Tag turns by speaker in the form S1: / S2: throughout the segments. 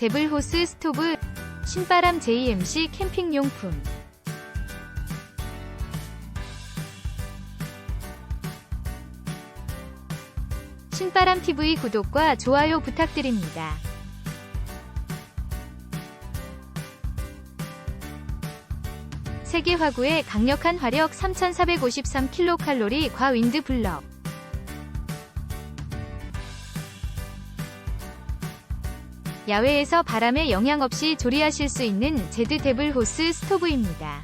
S1: 데블호스 스토브 신바람 JMC 캠핑용품 신바람 TV 구독과 좋아요 부탁드립니다. 세계 화구의 강력한 화력 3453kcal 과 윈드 블럭 야외에서 바람에 영향 없이 조리하실 수 있는 제드 데블 호스 스토브입니다.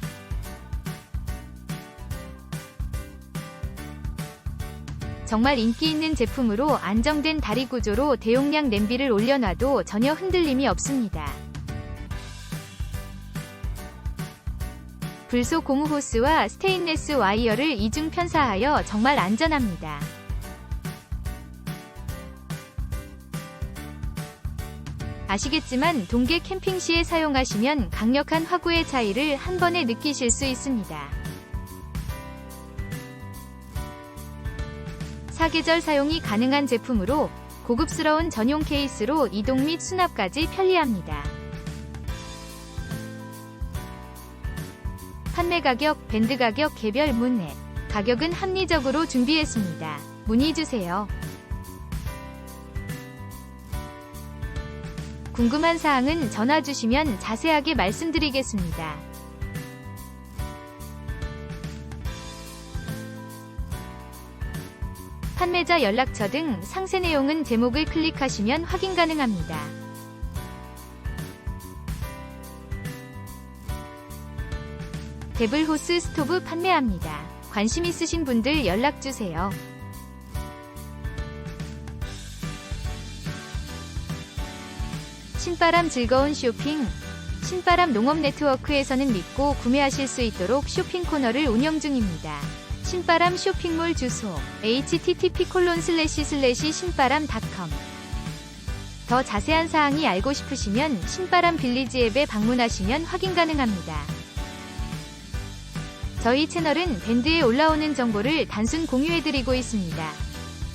S1: 정말 인기 있는 제품으로 안정된 다리 구조로 대용량 냄비를 올려놔도 전혀 흔들림이 없습니다. 불소 고무 호스와 스테인레스 와이어를 이중 편사하여 정말 안전합니다. 아시겠지만 동계 캠핑 시에 사용하시면 강력한 화구의 차이를 한 번에 느끼실 수 있습니다. 사계절 사용이 가능한 제품으로 고급스러운 전용 케이스로 이동 및 수납까지 편리합니다. 판매 가격, 밴드 가격 개별 문의, 가격은 합리적으로 준비했습니다. 문의 주세요. 궁금한 사항은 전화 주시면 자세하게 말씀드리겠습니다. 판매자 연락처 등 상세 내용은 제목을 클릭하시면 확인 가능합니다. 데블호스 스토브 판매합니다. 관심 있으신 분들 연락 주세요. 신바람 즐거운 쇼핑 신바람 농업 네트워크에서는 믿고 구매하실 수 있도록 쇼핑 코너를 운영 중입니다. 신바람 쇼핑몰 주소 http 콜론 슬래시 슬래시 신바람닷컴 더 자세한 사항이 알고 싶으시면 신바람 빌리지 앱에 방문하시면 확인 가능합니다. 저희 채널은 밴드에 올라오는 정보를 단순 공유해드리고 있습니다.